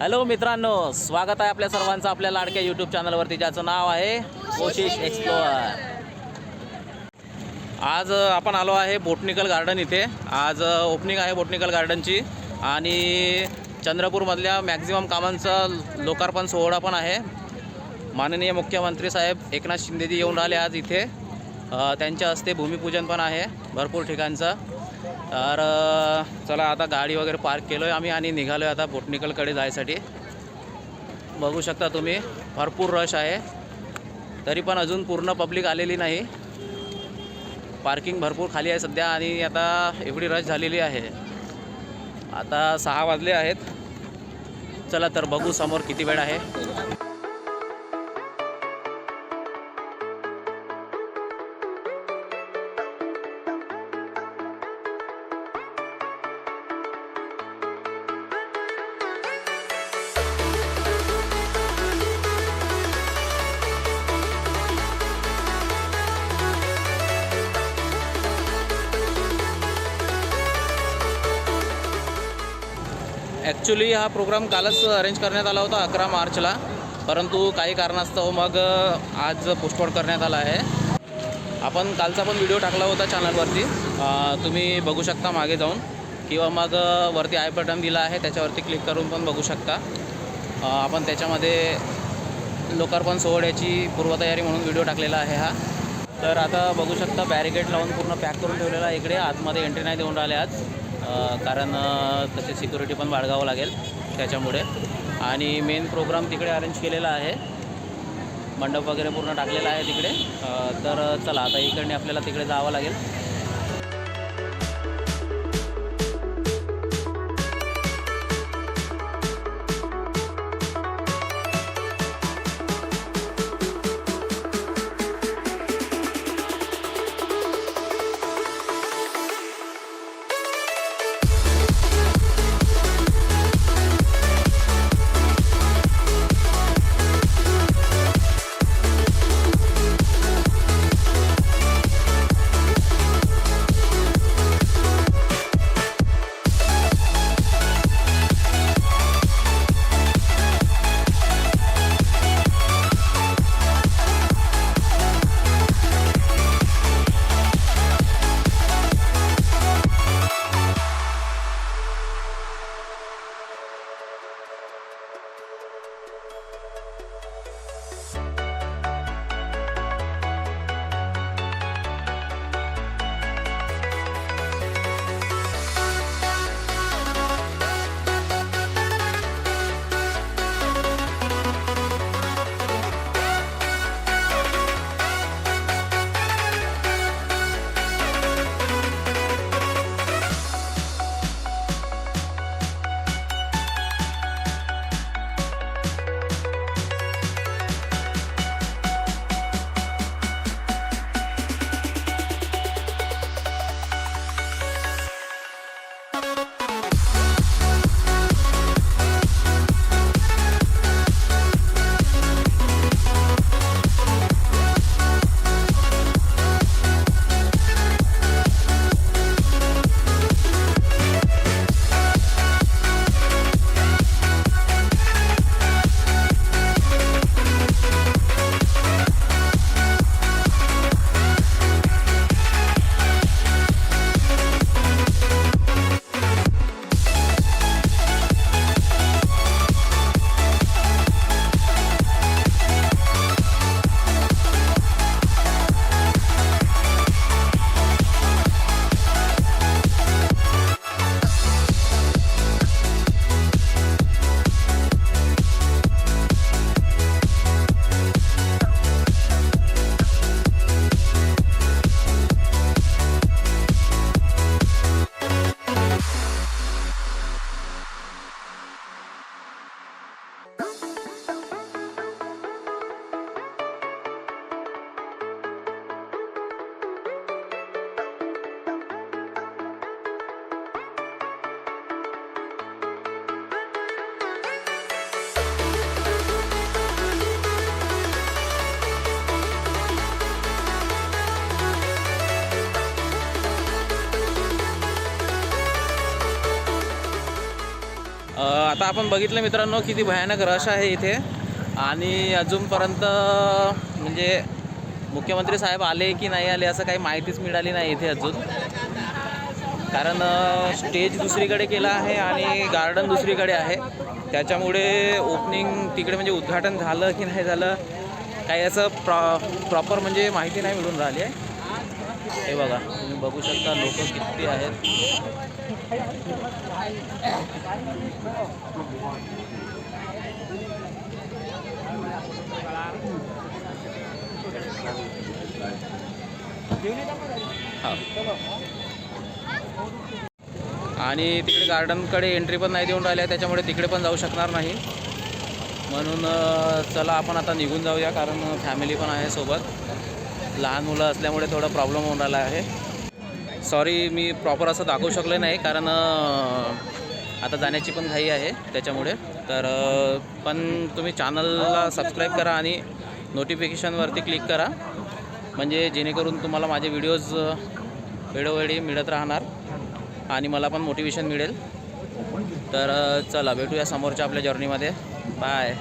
Hello मित्रांनो स्वागत आहे आपल्या सर्वांचं आपल्या लाडक्या यूट्यूब चॅनलवरती ज्याचं नाव आहे कोशिश एक्सप्लोअर. आज आपण आलो आहे बोटनिकल गार्डन इथे. आज ओपनिंग आहे बोटनिकल गार्डनची. आणि चंद्रपूरमधल्या मॅक्झिमम कामांचा लोकार्पण सोहळा पण आहे. माननीय मुख्यमंत्री साहेब एकनाथ शिंदेजी येऊन राहिले आज इथे. त्यांच्या हस्ते भूमिपूजन पण आहे भरपूर ठिकाणचं. तर चला आता गाडी वगैरे पार्क केलो आहे आम्ही आणि निघालो आहे आता बोटनिकलकडे जायसाठी. बघू शकता तुम्ही भरपूर रश आहे. तरी पण अजून पूर्ण पब्लिक आलेली नाही. पार्किंग भरपूर खाली आहे सध्या आणि आता एवढी रश झालेली आहे. आता सहा वाजले आहेत. चला तर बघू समोर किती वेळ आहे. ॲक्च्युली हा प्रोग्राम कालच अरेंज करण्यात आला होता अकरा मार्चला. परंतु काही कारणास्तव मग आज पोस्टपोन करण्यात आला आहे. आपण कालचा पण व्हिडिओ टाकला होता चॅनलवरती तुम्ही बघू शकता मागे जाऊन. किंवा मग वरती आय बटन दिला आहे त्याच्यावरती क्लिक करून पण बघू शकता. आपण त्याच्यामध्ये लोकार्पण सोहळ्याची पूर्वतयारी म्हणून व्हिडिओ टाकलेला आहे हा. तर आता बघू शकता बॅरिकेड लावून पूर्ण पॅक करून ठेवलेला आहे इकडे. आतमध्ये एंट्री नाही देऊन राहिले आज. कारण तसे तशी सिक्युरिटी पण बाळगावं लागेल त्याच्यामुळे. आणि मेन प्रोग्राम तिकडे अरेंज केलेला आहे. मंडप वगैरे पूर्ण टाकलेला आहे तिकडे. तर चला आता इकडने आपल्याला तिकडे जावं लागेल. आता आपण बघितलं मित्रांनो किती भयानक रश आहे इथे. आणि अजूनपर्यंत म्हणजे मुख्यमंत्री साहेब आले की नाही आले असं काही माहितीच मिळाली नाही इथे अजून. कारण स्टेज दुसरीकडे केला आहे आणि गार्डन दुसरीकडे आहे. त्याच्यामुळे ओपनिंग तिकडे म्हणजे उद्घाटन झालं की नाही झालं काही असं प्रॉ प्रॉपर म्हणजे माहिती नाही मिळून राहिली आहे. हे बघा तुम्ही बघू शकता लोक किती आहेत. आणि तिकडे गार्डनकडे एंट्री पण नाही देऊन राहिल्या त्याच्यामुळे तिकडे पण जाऊ शकणार नाही. म्हणून चला आपण आता निघून जाऊया कारण फॅमिली पण आहे सोबत. लहान मुलं असल्यामुळे थोडा प्रॉब्लेम होऊन राहिला आहे. सॉरी मी प्रॉपर असं दाखवू शकले नाही कारण आता जाण्याची पण घाई आहे त्याच्यामुळे. तर पण तुम्ही चॅनलला सबस्क्राईब करा आणि नोटिफिकेशनवरती क्लिक करा. म्हणजे जेणेकरून तुम्हाला माझे व्हिडिओज वेळोवेळी मिळत राहणार आणि मला पण मोटिवेशन मिळेल. तर चला भेटूया समोरच्या आपल्या जर्नीमध्ये बाय